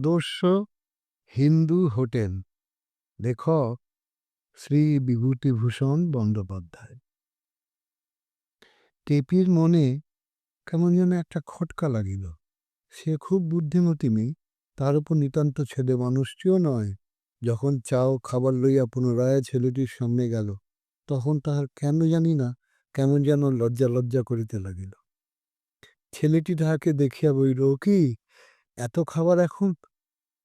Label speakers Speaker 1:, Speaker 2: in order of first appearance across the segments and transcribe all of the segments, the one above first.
Speaker 1: আদর্শ হিন্দু হোটেল। লেখক শ্রী বিভূতিভূষণ বন্দ্যোপাধ্যায়। টেপির মনে কেমন যেন একটা খটকা লাগিল। সে খুব বুদ্ধিমতী মেয়ে তার উপর নিতান্ত ছেলে মানুষটিও নয়। যখন চাও খাবার লইয়া পুনরায় ছেলেটির সামনে গেল, তখন তাহার কেন জানি না, কেমন যেন লজ্জা লজ্জা করিতে লাগিল। ছেলেটি তাহাকে দেখিয়া বইল কি, এত খাবার এখন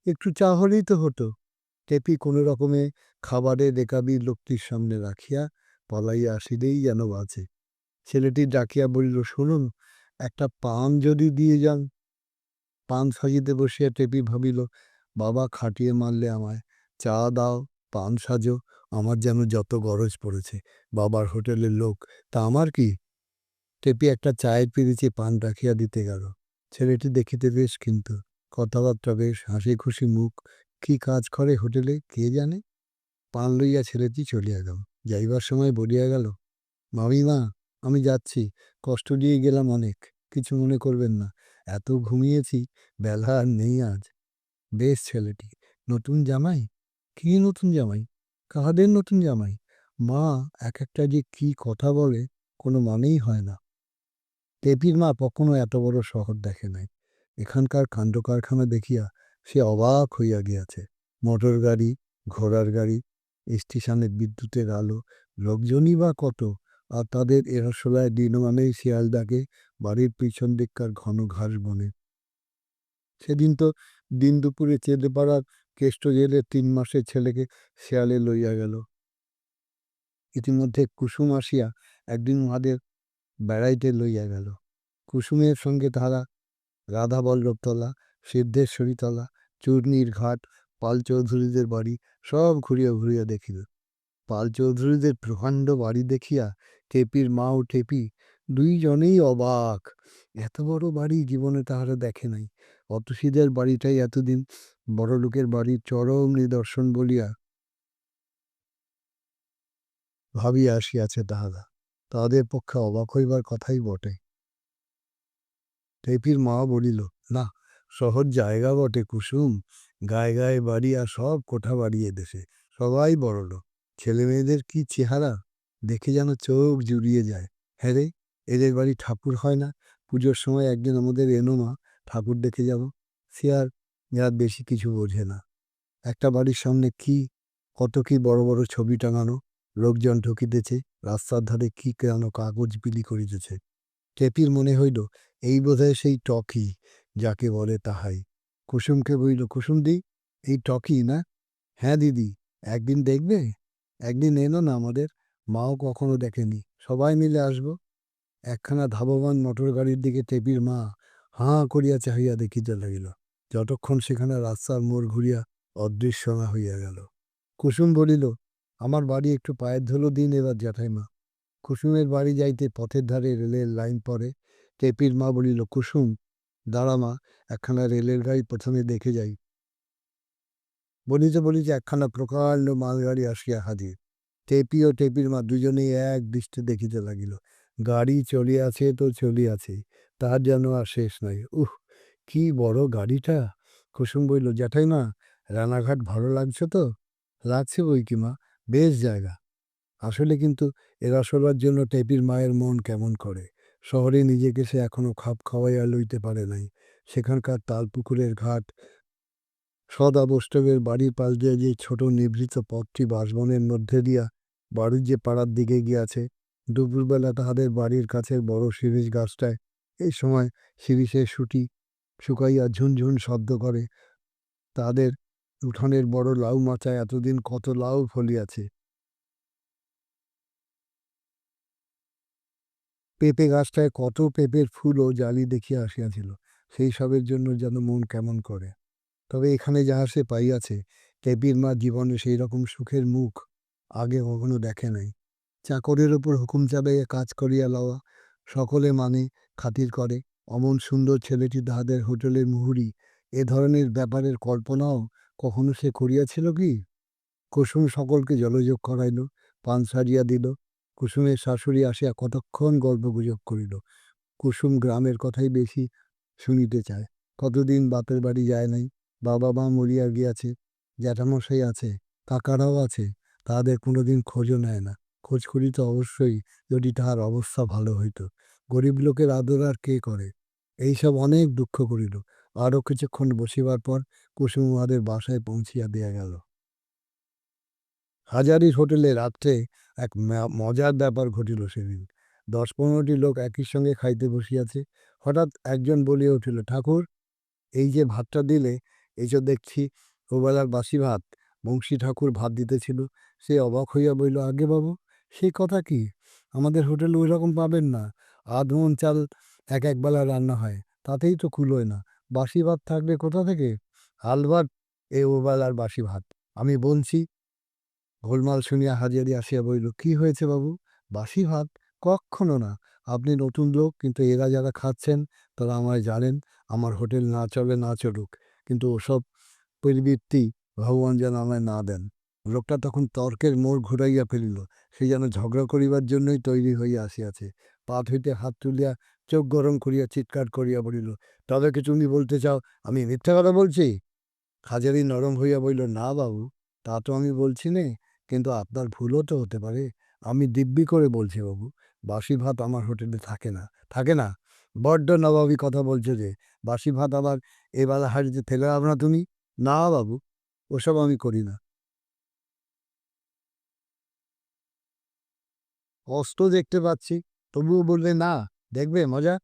Speaker 1: একটু চা হলেই তো হতো। টেপি কোনো রকমে খাবারের রেকাবি লোকটির সামনে রাখিয়া পলাইয়া আসিলেই যেন বাঁচে ছেলেটি ডাকিয়া বলিল, শুনুন, একটা পান যদি দিয়ে যান। পান সাজিতে বসিয়া টেপি ভাবিল, বাবা খাটিয়ে মারলে আমায় চা দাও, পান সাজো, আমার যেন যত গরজ পড়েছে, বাবার হোটেলের লোক, তা আমার কি? টেপি একটা চায়ের পিরিচে পান রাখিয়া দিতে গেল। ছেলেটি দেখিতে বেশ কিন্তু কথাবার্তা বেশ হাসি খুশি মুখ। কি কাজ করে হোটেলে, কে জানে? পান লইয়া ছেলেটি চলিয়া গেল। যাইবার সময় বলিয়া গেল মামিমা আমি যাচ্ছি। কষ্ট দিয়ে গেলাম অনেক, কিছু মনে করবেন না। এত ঘুমিয়েছি, বেলা আর নেই আজ। বেশ ছেলেটি, নতুন জামাই? কি নতুন জামাই? কাহাদের নতুন জামাই? মা, এক একটা যে কি কথা বলে, কোনো মানেই হয় না। টেপির মা কখনো এত বড় শহর দেখে নাই। এখানকার কাণ্ড কারখানা দেখিয়া সে অবাক হইয়া গিয়াছে। মোটর গাড়ি, ঘোড়ার গাড়ি, স্টেশনের বিদ্যুতের আলো, লোকজনই বা কত, আর তাদের এরাশোলায় দিনমানেই শিয়াল ডাকে বাড়ির পিছন দিককার ঘন ঘাস বনে। সেদিন তো দিন দুপুরে চেলেপাড়ার কেষ্ট জেলে তিন মাসের ছেলেকে শেয়ালে লইয়া গেল। ইতিমধ্যে কুসুম আসিয়া একদিন উহাদের বেড়াইতে লইয়া গেল। কুসুমের সঙ্গে তাহারা রাধাবল্লভতলা সিদ্ধেশ্বরীতলা চূর্ণীর ঘাট, পাল চৌধুরীদের বাড়ি সব ঘুরিয়া ঘুরিয়া দেখিল। পাল চৌধুরীদের প্রকাণ্ড বাড়ি দেখিয়া টেপির মা ও টেপি দুইজনেই অবাক। এত বড় বাড়ি জীবনে তাহারা দেখে নাই। অতসীদের বাড়িটাই এতদিন বড়লোকের বাড়ির চরম নিদর্শন বলিয়া ভাবিয়া আসিয়াছে তাহারা। তাহাদের পক্ষে অবাক হইবার কথাই বটে। টেপির মা বলিল, না, শহর জায়গা বটে কুসুম। গায়ে গায়ে বাড়ি আর সব কোঠা বাড়িয়ে দেশে। সবাই বড়লোক ছেলে মেয়েদের কি চেহারা? দেখে যেন চোখ জুড়িয়ে যায়। হ্যাঁ রে, এদের বাড়ি ঠাকুর হয় না। পুজোর সময় একদিন আমাদের এনো মা, ঠাকুর দেখে যাব। সে আর আর বেশি কিছু বোঝে না। একটা বাড়ির সামনে কি, কত কি বড় বড় ছবি টাঙানো। লোকজন ঢুকিতেছে রাস্তার ধারে কি কেন কাগজ বিলি করিতেছে। টেপির মনে হইল এই বোধহয় সেই টকি যাকে বলে তাহাই। কুসুমকে বইল কুসুম দি, এই টকি না? হ্যাঁ দিদি, একদিন দেখবে? একদিন এনো না আমাদের। মাও কখনো দেখেনি। সবাই মিলে আসব। একখানা ধাবমান মোটর গাড়ির দিকে টেপির মা হাঁ করিয়া চাহিয়া দেখিতে লাগিল। যতক্ষণ সেখানে রাস্তার মোড় ঘুরিয়া অদৃশ্যমা হইয়া গেল। কুসুম বলিল, আমার বাড়ি একটু পায়ের ধুলো দিন এবার জ্যাঠাইমা। কুসুমের বাড়ি যাইতে পথের ধারে রেলের লাইন পড়ে। টেপির মা বলিল কুসুম দাঁড়া মা, একখানা রেলের গাড়ি প্রথমে দেখে যাই। বলিতে বলিতে একখানা প্রকাণ্ড মালগাড়ি আসিয়া হাজির। টেপি ও টেপির মা দুজনেই এক দৃষ্টি দেখিতে লাগিল, গাড়ি চলিয়াছে তো চলিয়াছে, তার যেন আর শেষ নাই। উহ, কি বড় গাড়িটা! কুসুম বইল জ্যাঠাইমা রানাঘাট ভালো লাগছে তো? লাগছে বই কি মা, বেশ জায়গা। আসলে কিন্তু এরা এরাশোলার জন্য টেপির মায়ের মন কেমন করে? শহরে নিজেকে সে এখনও খাপ খাওয়াইয়া লইতে পারে নাই। সেখানকার তালপুকুরের ঘাট সদাবষ্টবের বাড়ির পাশ দিয়ে যে ছোট নিভৃত পথটি বাসবনের মধ্যে দিয়া বাড়ির যে পাড়ার দিকে গিয়াছে, দুপুরবেলা তাহাদের বাড়ির কাছের বড় শিরিষ গাছটায় এই সময় শিরিষের সুটি শুকাইয়া ঝুনঝুন শব্দ করে, তাদের উঠানের বড় লাউ মাচায় এতদিন কত লাউ ফলিয়াছে। পেঁপে গাছটায় কত পেঁপের ফুল ও জালি দেখিয়া আসিয়াছিল, সেই সবের জন্য যেন মন কেমন করে। তবে এখানে যাহা সে পাইয়াছে টেপির মা জীবনে সেই রকম সুখের মুখ আগে কখনো দেখে নাই। চাকরের ওপর হুকুম চালাইয়া কাজ করিয়া লওয়া, সকলে মানে খাতির করে। অমন সুন্দর ছেলেটি তাহাদের হোটেলের মুহুরি, এ ধরনের ব্যাপারের কল্পনাও কখনো সে করিয়াছিল কি? কুসুম সকলকে জলযোগ করাইল, পান সারিয়া দিল কুসুমের শাশুড়ি আসিয়া কতক্ষণ গল্পগুজব করিল? কুসুম গ্রামের কথাই বেশি শুনিতে চায়। কতদিন বাপের বাড়ি যায় নাই, বাবা মা মরিয়া গিয়াছে, জ্যাঠামশাই আছে, কাকারাও আছে তাদের কোনোদিন খোঁজও নেয় না। খোঁজ করিত অবশ্যই যদি তাহার অবস্থা ভালো হইত। গরিব লোকের আদর আর কে করে? এইসব অনেক দুঃখ করিল। আরও কিছুক্ষণ বসিবার পর কুসুম উহাদের বাসায় পৌঁছিয়া দেয়া গেল। হাজারির হোটেলে রাত্রে এক মজার ব্যাপার ঘটিল সেদিন। দশ পনেরোটি লোক একই সঙ্গে খাইতে বসিয়াছে। হঠাৎ একজন বলিয়া উঠিল, ঠাকুর, এই যে ভাতটা দিলে, এই যে দেখছি ওবেলার বাসি ভাত, বংশী ঠাকুর ভাত দিতেছিল। সে অবাক হইয়া বলিল, আগে বাবু সে কথা কি? আমাদের হোটেলে ওই রকম পাবেন না। আধ মন চাল এক একবেলা রান্না হয়, তাতেই তো কুলোয় না। বাসি ভাত থাকবে কোথা থেকে? হালভাত এ ওবেলার বাসি ভাত। আমি বলছি গোলমাল শুনিয়া হাজিয়ারি আসিয়া বলিল, কি হয়েছে বাবু? বাসি ভাত? কক্ষণও না। আপনি নতুন লোক, কিন্তু এরা যারা খাচ্ছেন, তারা আমায় জানেন, আমার হোটেল না চলে, না চলুক। কিন্তু ওসব পরিবৃত্তি ভগবান যেন আমায় না দেন। লোকটা তখন তর্কের মোড় ঘুরাইয়া ফেলিল। সে যেন ঝগড়া করিবার জন্যই তৈরি হইয়া আসিয়াছে। পাত হইতে হাত তুলিয়া চোখ গরম করিয়া চিৎকার করিয়া বলিল, তবে কি তুমি বলতে চাও? আমি মিথ্যা কথা বলছি? হাজারি নরম হইয়া বলিল, না বাবু, তা তো আমি বলছি নে। কিন্তু আপনার ভুলও তো হতে পারে। আমি দিব্যি করে বলছি বাবু, বাসি ভাত আমার হোটেলে থাকে না থাকে না? বড্ড নবাবী কথা বলছো যে, বাসি ভাত আবার এবেলা হাড়িতে ফেলে না তুমি? না বাবু, ওসব আমি করি না। কষ্ট দেখতে পাচ্ছি, তবুও বললে না, দেখবে মজা?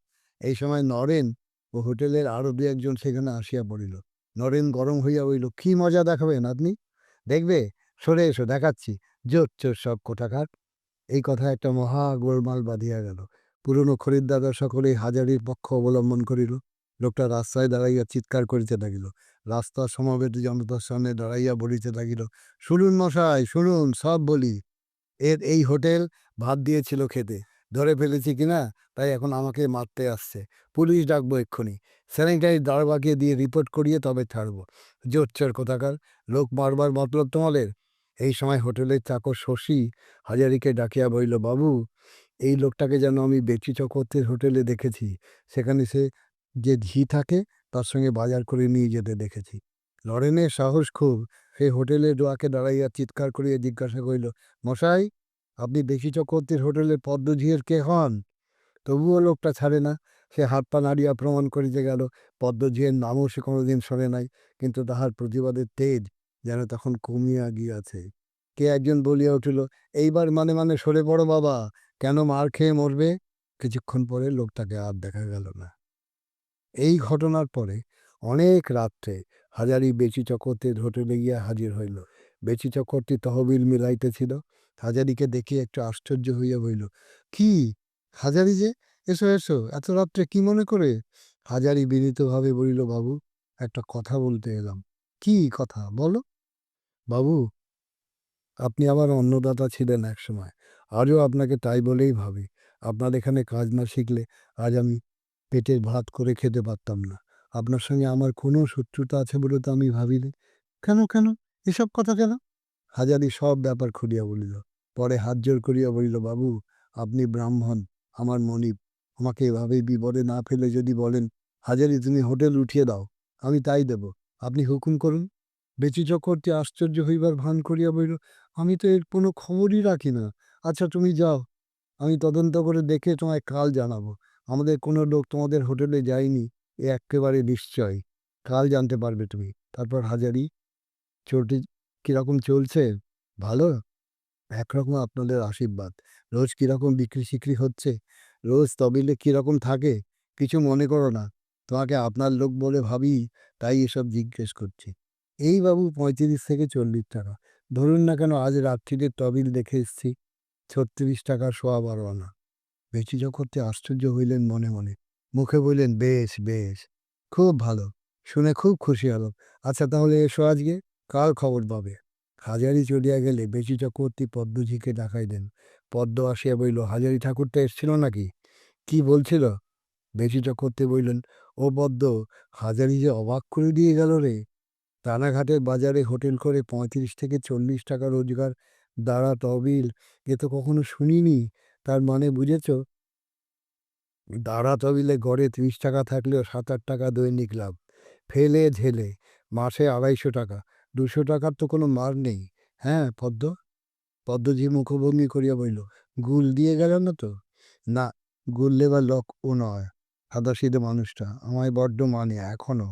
Speaker 1: এই সময় নরেন ও হোটেলের আরও দু একজন সেখানে আসিয়া পড়িল। নরেন গরম হইয়া বলিল, কি মজা দেখাবেন আপনি? দেখবে সরে এসো, দেখাচ্ছি। জোর চোর সব কোটাকার এই কথা একটা মহা গোলমাল বাঁধিয়া গেল। পুরনো খরিদ্দাররা সকলেই হাজারির পক্ষ অবলম্বন করিল। লোকটা রাস্তায় দাঁড়াইয়া চিৎকার করিতে লাগিল। রাস্তার সমবেত জনতার সামনে দাঁড়াইয়া বলিতে লাগিল, শুনুন মশাই, শুনুন, সব বলি। এর এই হোটেল ভাত দিয়েছিল খেতে। ধরে ফেলেছি কিনা তাই এখন আমাকে মারতে আসছে। পুলিশ ডাকবো এক্ষুনি। স্যানিটারি দাঁড় বাঁকিয়ে দিয়ে রিপোর্ট করিয়ে তবে ছাড়বো। জোচ্চর কোথাকার? লোক মারবার মতলব তোমাদের? এই সময় হোটেলের চাকর শশী হাজারিকে ডাকিয়া বলিল, বাবু, এই লোকটাকে যেন আমি বেচি চক্রবর্তীর হোটেলে দেখেছি। সেখানে সে যে ঘি থাকে, তার সঙ্গে বাজার করে নিয়ে যেতে দেখেছি। লরেনের সাহস খুব। সে হোটেলে দোয়াকে দাঁড়াইয়া চিৎকার করিয়া জিজ্ঞাসা করিল, মশাই, আপনি বেশি চক্রবর্তীর হোটেলের পদ্মঝিয়ের কে হন? তবুও লোকটা ছাড়ে না। সে হাত পা নাড়িয়া প্রমাণ করিতে গেল, পদ্মঝিয়ের নামও সে কোনোদিন শোনে নাই, কিন্তু তাহার প্রতিবাদের তেজ যেন তখন কমিয়া গিয়াছে কে একজন বলিয়া উঠিল, এইবার মানে মানে সরে পড়ো বাবা, কেন মার খেয়ে মরবে? কিছুক্ষণ পরে লোকটাকে আর দেখা গেল না। এই ঘটনার পরে অনেক রাত্রে হাজারি বেচি চক্রবর্তীর হোটেলে গিয়া হাজির হইল। বেচি চক্রবর্তী তহবিল মিলাইতেছিল। হাজারিকে দেখে একটু আশ্চর্য হইয়া বইল কি? হাজারি যে? এসো এসো, এত রাত্রে কি মনে করে? হাজারি বিনীতভাবে বলিল, বাবু, একটা কথা বলতে এলাম। কি কথা? বলো। বাবু, আপনি আমার অন্নদাতা ছিলেন এক সময়। আজও আপনাকে তাই বলেই ভাবি। আপনার এখানে কাজ না শিখলে আজ আমি পেটের ভাত করে খেতে পারতাম না। আপনার সঙ্গে আমার কোনো শত্রুতা আছে বলে তো আমি ভাবিনি। কেন কেন? এসব কথা কেন? হাজারি সব ব্যাপার খুলিয়া বলিল। পরে হাত জোর করিয়া বলিল, বাবু, আপনি ব্রাহ্মণ, আমার মনিব। আমাকে এভাবে বিপদে না ফেলে যদি বলেন, হাজারি তুমি হোটেল উঠিয়ে দাও। আমি তাই দেব। আপনি হুকুম করুন। বেচি চক্রবর্তী আশ্চর্য হইবার ভান করিয়া বলিল, আমি তো এর কোনো খবরই রাখি না। আচ্ছা তুমি যাও। আমি তদন্ত করে দেখে তোমায় কাল জানাব। আমাদের কোনো লোক তোমাদের হোটেলে যায়নি। এ একেবারে নিশ্চয়। কাল জানতে পারবে তুমি। তারপর হাজারি চলটি কীরকম চলছে? ভালো? একরকম আপনাদের আশীর্বাদ। রোজ কীরকম বিক্রি সিক্রি হচ্ছে? রোজ তবিলে কীরকম থাকে? কিছু মনে করো না। তোমাকে আপনার লোক বলে ভাবি, তাই এসব জিজ্ঞেস করছি। এই বাবু পঁয়ত্রিশ থেকে চল্লিশ টাকা। ধরুন না কেন, আজ রাত্রিতে তবিল দেখে এসছি, ছত্রিশ টাকা সোয়া বারো আনা। বেচি চক্রবর্তী আশ্চর্য হইলেন মনে মনে। মুখে বললেন, বেশ বেশ, খুব ভালো। শুনে খুব খুশি হলো আচ্ছা তাহলে এসো আজকে কাল খবর পাবে? হাজারি চলিয়া গেলে বেচি চক্রবর্তী পদ্মজিকে ডাকাইলেন পদ্ম আসিয়া বইল হাজারি ঠাকুরটা এসছিল নাকি? কি বলছিল? বেচি চক্রবর্তী বললেন, ও পদ্ম, হাজারি যে অবাক করে দিয়ে গেল রে। রানাঘাটের বাজারে হোটেল করে পঁয়ত্রিশ থেকে চল্লিশ টাকা রোজগার দ্বারা তহবিল, এ তো কখনো শুনিনি। তার মানে বুঝেছ? দাঁড়া তহবিলে গড়ে ত্রিশ টাকা থাকলেও সাত আট টাকা দৈনিক লাভ। ফেলে ঝেলে মাসে আড়াইশো টাকা। দুশো টাকার তো কোনো মার নেই। হ্যাঁ পদ্ম? পদ্মজি মুখভঙ্গি করিয়া বইল গুল দিয়ে গেল না তো? না, গুল দেবার লোক ও নয়। সাদাসিধে মানুষটা, আমায় বড্ড মানে এখনও।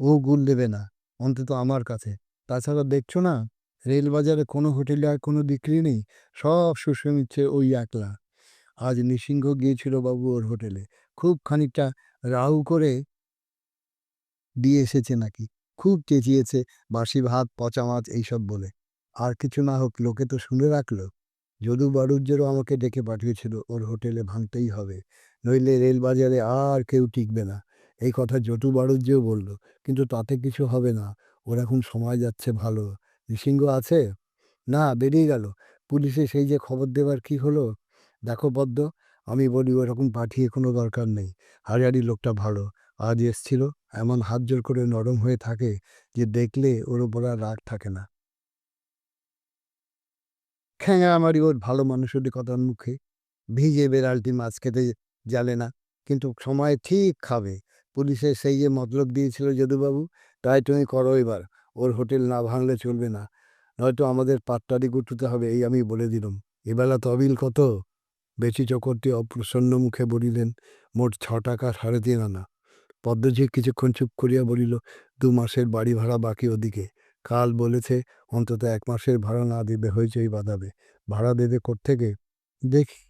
Speaker 1: ও গুল দেবে না। অন্তত আমার কাছে। তাছাড়া দেখছ না, রেলবাজারে কোনো হোটেলে আর কোনো বিক্রি নেই, সব শুষে নিচ্ছে ওই একলা। আজ নিসিংহ গিয়েছিল বাবু ওর হোটেলে, খুব খানিকটা রাউ করে দিয়ে এসেছে নাকি, খুব চেঁচিয়েছে, বাসি ভাত, পচা মাছ, এইসব বলে। আর কিছু না হোক, লোকে তো শুনে রাখল। যদু বাড়ুজ্যেরও আমাকে ডেকে পাঠিয়েছিল, ওর হোটেলে ভাঙতেই হবে, নইলে রেলবাজারে আর কেউ টিকবে না। এই কথা জটু বাড়ুজ্যেও বলল, কিন্তু তাতে কিছু হবে না। ওর এখন সময় যাচ্ছে ভালো। নৃসিংহ আছে? না, বেরিয়ে গেল। পুলিশে সেই যে খবর দেবার কি হলো? দেখো পদ্ম, আমি বলি ওরকম পাঠিয়ে কোনো দরকার নেই। হাজারি লোকটা ভালো। আজ এসছিল, এমন হাত জোর করে নরম হয়ে থাকে যে দেখলে ওর ওপর আর রাগ থাকে না। খ্যাঙা আমারই ওর ভালো মানুষের কথার মুখে। ভিজে বেড়ালটি মাছ খেতে জালে না, কিন্তু সময় ঠিক খাবে। পুলিশে সেই যে মতলব দিয়েছিল যদুবাবু, তাই তুমি করো এবার। ওর হোটেল না ভাঙলে চলবে না। নয়তো আমাদের পাট্টারি গুটুতে হবে, এই আমি বলে দিলাম। এবেলা তবিল কত? বেশি চকরটি অপ্রসন্ন মুখে বলিলেন, মোট ছ টাকা সাড়ে তিন আনা। পদ্মজি কিছুক্ষণ চুপ করিয়া বলিল, দু মাসের বাড়ি ভাড়া বাকি ওদিকে। কাল বলেছে, অন্তত এক মাসের ভাড়া না দিবে, হইচই বাঁধাবে। ভাড়া দেবে থেকে দেখি।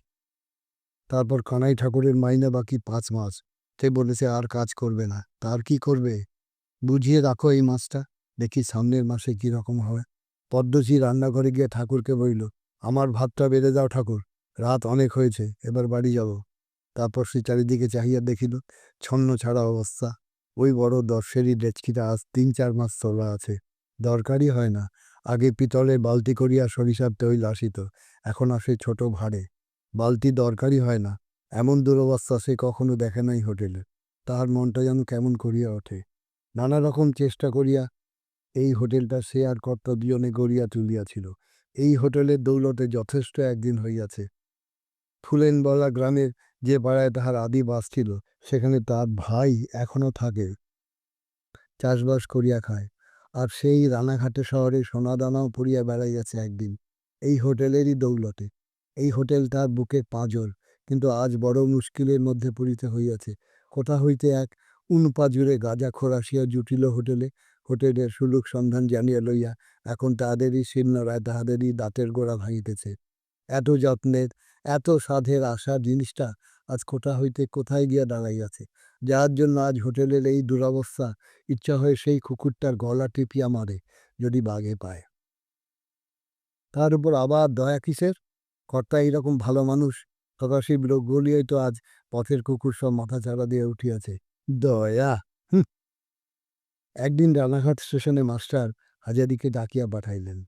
Speaker 1: তারপর কানাই ঠাকুরের মাইনা বাকি পাঁচ মাস। সে বলেছে, আর কাজ করবে না। তার কি করবে? বুঝিয়ে রাখো এই মাছটা। দেখি সামনের মাসে কি রকম হয়। পদ্মজি রান্নাঘরে গিয়ে ঠাকুরকে বইল আমার ভাতটা বেড়ে দাও ঠাকুর। রাত অনেক হয়েছে, এবার বাড়ি যাব। তারপর সে চারিদিকে চাহিয়া দেখিল, ছন্ন ছাড়া অবস্থা। ওই বড় দর্শেরই ডেচকিটা আজ তিন চার মাস তোলা আছে। দরকারই হয় না। আগে পিতলে বালতি করিয়া সরিষার তৈল আসিত, এখন আসে ছোট ভাড়ে। বালতি দরকারই হয় না। এমন দুরবস্থা সে কখনো দেখে নাই হোটেলে। তাহার মনটা যেন কেমন করিয়া ওঠে। নানা রকম চেষ্টা করিয়া এই হোটেলটা সে আর কর্তা দুজনে গড়িয়া তুলিয়াছিল। এই হোটেলের দৌলতে যথেষ্ট একদিন হইয়াছে। ফুলেনবলা গ্রামের যে পাড়ায় তাহার আদি বাস ছিল, সেখানে তার ভাই এখনও থাকে। চাষবাস করিয়া খায়। আর সেই রানাঘাটে শহরে সোনাদানাও পড়িয়া বেড়াইয়াছে একদিন। এই হোটেলেরই দৌলতে। এই হোটেল তার বুকে পাঁজর। কিন্তু আজ বড় মুশকিলের মধ্যে পড়িতে হইয়াছে। কোথা হইতে এক উনপা জুড়ে গাঁজা খোরাসিয়া জুটিল হোটেলে, হোটেলের সুলুক সন্ধান জানিয়া লইয়া, এখন তাহাদেরই শীর্ণরায় তাহাদেরই দাঁতের গোড়া ভাঙিতেছে। এত যত্নের, এত সাধের আশা জিনিসটা আজ কোথা হইতে কোথায় গিয়া দাঁড়াইয়াছে? যার জন্য আজ হোটেলের এই দুরবস্থা, ইচ্ছা হয়ে সেই কুকুরটার গলা টিপিয়া মারে, যদি বাঘে পায়। তার উপর আবার দয়া কিসের? কর্তা এইরকম ভালো মানুষ সদাশিব গলিয়াই তো আজ পথের কুকুর সব মাথা চাড়া দিয়ে উঠিয়াছে। দয়া। একদিন রানাঘাট স্টেশনে মাস্টার হাজারিকে ডাকিয়া পাঠাইলেন।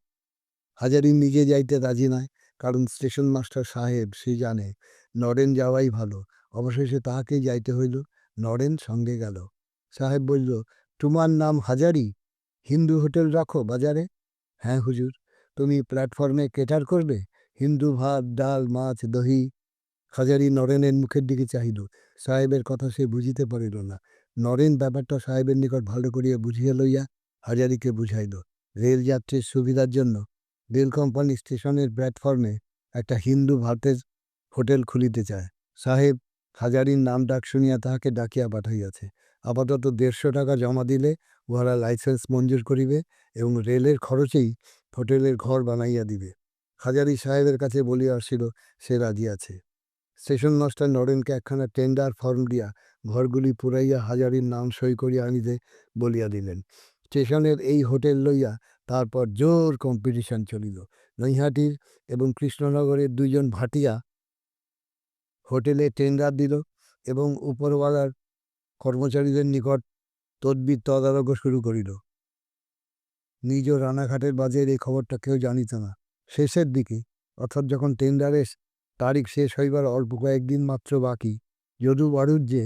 Speaker 1: হাজারি নিজে যাইতে রাজি নয় কারণ স্টেশন মাস্টার সাহেব, সে জানে, নরেন যাওয়াই ভালো। অবশেষে তাহাকেই যাইতে হইল, নরেন সঙ্গে গেল। সাহেব বলল, তোমার নাম হাজারি? হিন্দু হোটেল রাখো বাজারে? হ্যাঁ হুজুর। তুমি প্ল্যাটফর্মে কেটার করবে? হিন্দু ভাত, ডাল, মাছ, দহি হাজারি নরেনের মুখের দিকে চাহিল। সাহেবের কথা সে বুঝিতে পারিল না। নরেন ব্যাপারটা সাহেবের নিকট ভালো করিয়া বুঝিয়া লইয়া হাজারিকে বুঝাইল রেলযাত্রীর সুবিধার জন্য রেল কোম্পানি স্টেশনের প্ল্যাটফর্মে একটা হিন্দু ভারতের হোটেল খুলিতে চায়। সাহেব হাজারির নাম ডাক শুনিয়া তাহাকে ডাকিয়া পাঠাইয়াছে। আপাতত দেড়শো টাকা জমা দিলে উহারা লাইসেন্স মঞ্জুর করিবে এবং রেলের খরচেই হোটেলের ঘর বানাইয়া দিবে। হাজারি সাহেবের কাছে বলিয়া আসিল, সে রাজি আছে। স্টেশন মাস্টার নরেনকে একখানা টেন্ডার ফর্ম দিয়া ঘরগুলি পুরাইয়া হাজারির নাম সই করিয়া আনিতে বলিয়া দিলেন। স্টেশনের এই হোটেল লইয়া তারপর জোর কম্পিটিশন চলিল। নৈহাটির এবং কৃষ্ণনগরের দুইজন ভাটিয়া হোটেলে টেন্ডার দিল এবং উপরওয়ালার কর্মচারীদের নিকট তদবির তদারক শুরু করিল। নিজ রানাঘাটের বাজের এই খবরটা কেউ জানিত না। শেষের দিকে, অর্থাৎ যখন টেন্ডারের তারিখ শেষ হইবার অল্প কয়েকদিন মাত্র বাকি। যদু বাড়ুজ্যে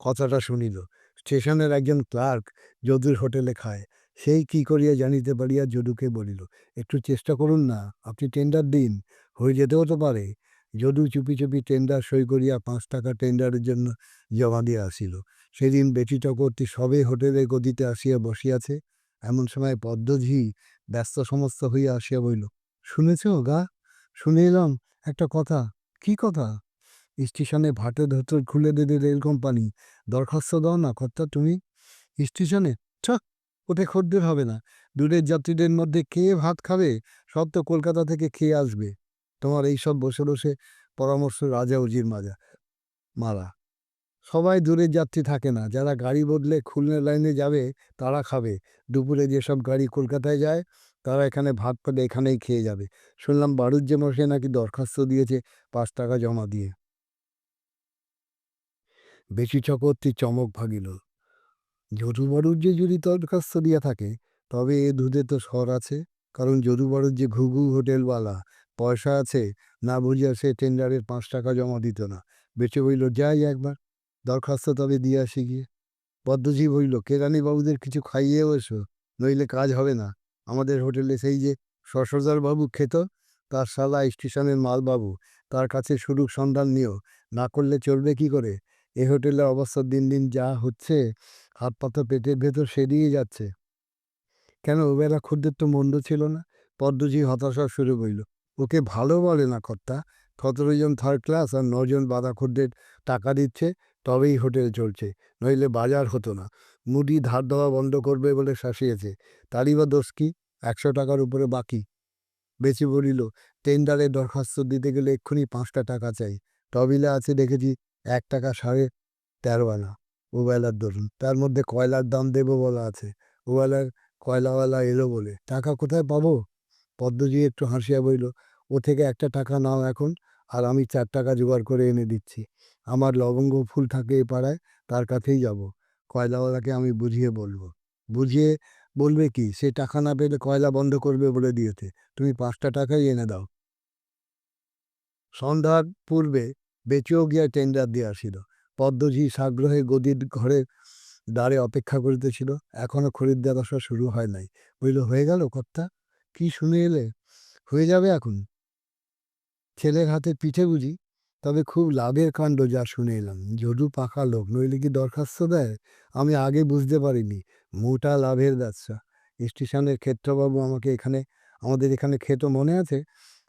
Speaker 1: কথাটা শুনিল, স্টেশনের একজন ক্লার্ক যদুর হোটেলে খায়। সেই কি করিয়া জানিতে পারিয়া যদুকে বলিল, একটু চেষ্টা করুন না, আপনি টেন্ডার দিন, হয়ে যেতেও তো পারে। যদু চুপি চুপি টেন্ডার সই করিয়া পাঁচ টাকা টেন্ডারের জন্য জমা দিয়া আসিল। সেদিন বেটি চক্রবর্তী সবে হোটেলে গদিতে আসিয়া বসিয়াছে। এমন সময় পদ্মঝি ব্যস্ত সমস্ত হইয়া আসিয়া বইল শুনেছ গা শুনে এলাম একটা কথা। কি কথা? স্টেশনে ভাটে ধোতর খুলে দেবে রেল কোম্পানি। দরখাস্ত দাও না কর্তা তুমি। স্টেশনে? ছ, ওতে খদ্দের হবে না। দূরের যাত্রীদের মধ্যে কে ভাত খাবে? সব তো কলকাতা থেকে খেয়ে আসবে। তোমার এই সব বসে বসে পরামর্শ রাজা উজির মাজা মারা সবাই দূরের যাত্রী থাকে না। যারা গাড়ি বদলে খুলনা লাইনে যাবে, তারা খাবে। দুপুরে যেসব গাড়ি কলকাতায় যায় তারা এখানে ভাত পেলে এখানেই খেয়ে যাবে। শুনলাম বাড়ুজ্জে মশাই নাকি দরখাস্ত দিয়েছে পাঁচ টাকা জমা দিয়ে। বেশি চক্রবর্তী চমক ভাগিল। যদু বাড়ুজ্জে যদি দরখাস্ত দিয়া থাকে, তবে এ দুধে তো স্বর আছে। কারণ যদু বাড়ুজ্জে ঘুঘু হোটেলওয়ালা, পয়সা আছে, না বুঝিয়া সে টেন্ডারের পাঁচ টাকা জমা দিত না। বেঁচে বইল, যাই একবার, দরখাস্ত তবে দিয়ে আসি গিয়ে। পদ্মজীব হইল কেরানি বাবুদের কিছু খাইয়েও এসো, নইলে কাজ হবে না। আমাদের হোটেলে সেই যে বাবু খেত, তার শালা স্টেশনের মালবাবু তার কাছে সুরুক সন্ধান নিও, না করলে চলবে কি করে? এ হোটেলের অবস্থা দিন দিন যা হচ্ছে, হাত পাতা পেটের ভেতর সেরিয়ে যাচ্ছে। কেন, ওবেলা খদ্দের তো মন্দ ছিল না, পদ্মজি হতাশা শুরু হইল ওকে ভালো বলে না কর্তা, সতেরো জন থার্ড ক্লাস আর নজন বাধা খদ্দের টাকা দিচ্ছে, তবেই হোটেল চলছে, নইলে বাজার হতো না। মুদি ধার দেওয়া বন্ধ করবে বলে শাসিয়েছে। তারই বা দোষ কি? একশো টাকার উপরে বাকি। বেঁচে বলিল, টেন্ডারে দরখাস্ত দিতে গেলে এক্ষুনি পাঁচটা টাকা চাই। তবিলে আছে দেখেছি, এক টাকা সাড়ে তেরো আনা। ওবেলার দরুন। তার মধ্যে কয়লার দাম দেবো বলা আছে। ওবেলার কয়লাওয়ালা এলো বলে, টাকা কোথায় পাবো? পদ্মজি একটু হাসিয়া বইল ও থেকে একটা টাকা নাও এখন, আর আমি চার টাকা জোগাড় করে এনে দিচ্ছি। আমার লবঙ্গ ফুল থাকে এ পাড়ায়, তার কাছেই যাব। কয়লাওয়ালাকে আমি বুঝিয়ে বলব। বুঝিয়ে বলবে কি, সে টাকা না পেলে কয়লা বন্ধ করবে বলে দিয়েছে, তুমি পাঁচটা টাকাই এনে দাও। সন্ধ্যার পূর্বে বেঁচেও গিয়া টেন্ডার দিয়ে আসিল। পদ্মজি সাগ্রহে গদির ঘরে দ্বারে অপেক্ষা করিতেছিল। এখনও খরিদ্দার আসা শুরু হয় নাই। বলিল, হয়ে গেল কর্তা? কি শুনে এলে? হয়ে যাবে এখন? ছেলের হাতে পিঠে বুঝি তবে খুব লাভের কাণ্ড যা শুনে এলাম। যদু পাকা লোক, নইলে কি দরখাস্ত দেয়? আমি আগে বুঝতে পারিনি। মোটা লাভের ব্যবসা স্টেশনের ক্ষেত্রবাবু আমাকে এখানে, আমাদের এখানে খেত মনে আছে?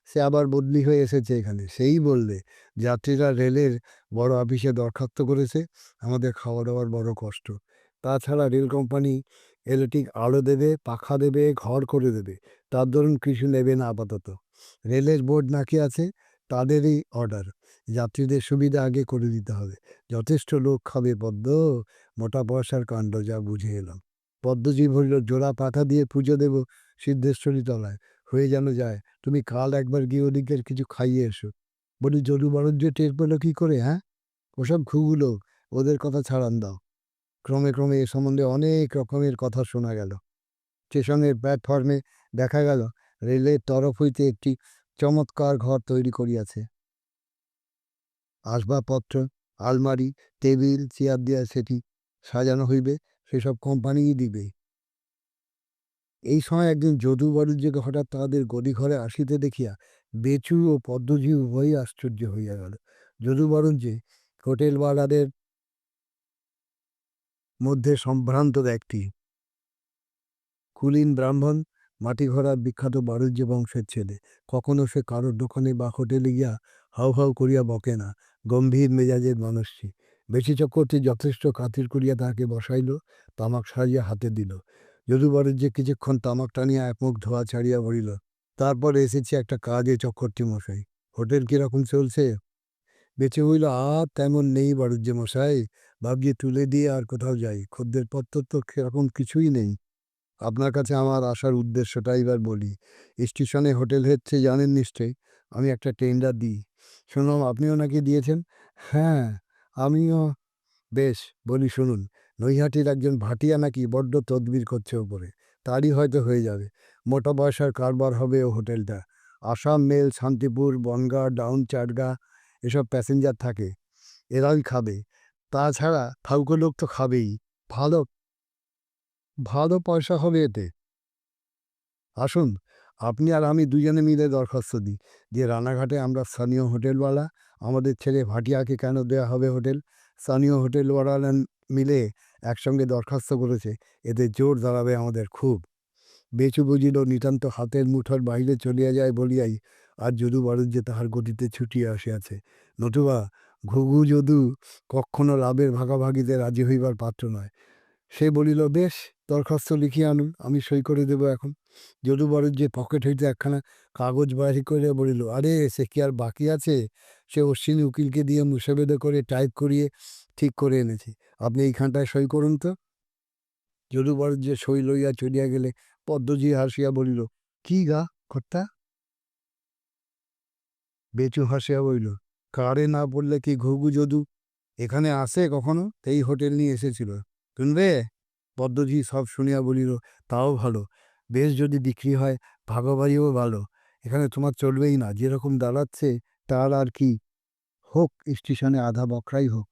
Speaker 1: সে আবার বদলি হয়ে এসেছে এখানে। সেই বললে, যাত্রীরা রেলের বড় অফিসে দরখাস্ত করেছে। আমাদের খাওয়া দাওয়ার বড় কষ্ট। তাছাড়া রেল কোম্পানি ইলেকট্রিক আলো দেবে, পাখা দেবে, ঘর করে দেবে। তার দরুন কিছু নেবে না আপাতত। রেলের বোর্ড নাকি আছে? তাদেরই অর্ডার। যাত্রীদের সুবিধা আগে করে দিতে হবে। যথেষ্ট লোক খাবে পদ্ম, মোটা পয়সার কাণ্ড যা বুঝে এলাম। পদ্মজি বলল জোড়া পাঠা দিয়ে পুজো দেব সিদ্ধেশ্বরী তলায়। হয়ে যেন যায়, তুমি কাল একবার গিয়ে ওদিকের কিছু খাইয়ে এসো। বলি জরু বাণিজ্য টের পেল কী করে হ্যাঁ? ওসব খুবু লোক, ওদের কথা ছাড়ান দাও। ক্রমে ক্রমে এ সম্বন্ধে অনেক রকমের কথা শোনা গেল। স্টেশনের প্ল্যাটফর্মে দেখা গেল, রেলের তরফ হইতে একটি চমৎকার ঘর তৈরি করিয়াছে। আসবাবপত্র, আলমারি, টেবিল, চেয়ার দিয়া সেটি সাজানো হইবে, সেসব কোম্পানিই দিবে। এই সময় একদিন যদু হঠাৎ তাহাদের গদি ঘরে আসিতে দেখিয়া বেচু ও পদ্মজি উভয়ই আশ্চর্য হইয়া গেল। যদু বাণিজ্যে হোটেলওয়ালাদের মধ্যে সম্ভ্রান্ত ব্যক্তি। কুলীন ব্রাহ্মণ মাটিঘরা বিখ্যাত বাণিজ্য বংশের ছেলে। কখনো সে কারোর দোকানে বা হোটেলে গিয়া হাউ হাউ করিয়া বকে না, গম্ভীর মেজাজের মানুষটি বেশি চক্রবর্তী যথেষ্ট খাতির করিয়া তাহাকে বসাইল, তামাক সারিয়া হাতে দিল। যদু যে কিছুক্ষণ তামাক টানিয়া এক মুখ ধোয়া ছাড়িয়া বলিল, তারপর এসেছি একটা কাজে চক্রবর্তী মশাই। হোটেল কীরকম চলছে? বেঁচে হইল, আর তেমন নেই বাণিজ্য মশাই। ভাবছি তুলে দিয়ে আর কোথাও যাই। খদ্দের পত্র তো সেরকম কিছুই নেই। আপনার কাছে আমার আসার উদ্দেশ্যটা এবার বলি। স্টেশনে হোটেল হচ্ছে, জানেন নিশ্চয়ই, আমি একটা টেন্ডার দিই। শুনলাম আপনিও নাকি দিয়েছেন? হ্যাঁ আমিও। বেশ, বলি শুনুন, নৈহাটির একজন ভাটিয়া নাকি বড্ড তদবির করছে ওপরে, তারই হয়তো হয়ে যাবে। মোটা পয়সার কারবার হবে ও হোটেলটা। আসাম, মেল, শান্তিপুর, বনগাঁ, ডাউন, চাটগা, এসব প্যাসেঞ্জার থাকে, এরাই খাবে। তাছাড়া, ফাউকো লোক তো খাবেই, ভালো ভালো পয়সা হবে এতে। আসুন, আপনি আর আমি দুজনে মিলে দরখাস্ত দিই। যে রানাঘাটে আমরা স্থানীয় হোটেলওয়ালা, আমাদের ছেলে ভাটিয়াকে কেন দেওয়া হবে হোটেল? স্থানীয় হোটেলওয়ালা মিলে একসঙ্গে দরখাস্ত করেছে। এতে জোর দাঁড়াবে আমাদের খুব। বেচু বুঝিল নিতান্ত হাতের মুঠোর বাইরে চলিয়া যায় বলিয়াই, আর যদু বাণিজ্যে তাহার গতিতে ছুটিয়া আসিয়াছে। নতুবা ঘুঘু যদু কখনো লাভের ভাগাভাগিতে রাজি হইবার পাত্র নয়। সে বলিল, বেশ দরখাস্ত লিখিয়া আনুন, আমি সই করে দেব এখন। যদু যে পকেট হইতে একখানা কাগজ বাহির করে বলিল, আরে, সে কি আর বাকি আছে? সে অশ্বিনী উকিলকে দিয়ে মুছে বেঁধে করে টাইপ করিয়ে ঠিক করে এনেছি। আপনি এইখানটায় সই করুন তো। যদু যে সই লইয়া চলিয়া গেলে পদ্মজি হাসিয়া বলিল, কি গা কর্তা? বেচু হাসিয়া বলিল, কারে না বললে কি ঘুঘু যদু? এখানে আসে কখনো? এই হোটেল নিয়ে এসেছিল। শুনবে? পদ্মজি সব শুনিয়া বলিল, তাও ভালো। বেশ যদি বিক্রি হয় ভাগাবাড়িও ভালো। এখানে তোমার চলবেই না। যেরকম দাঁড়াচ্ছে তার আর কি। হোক, স্টেশনে আধা বকরাই হোক।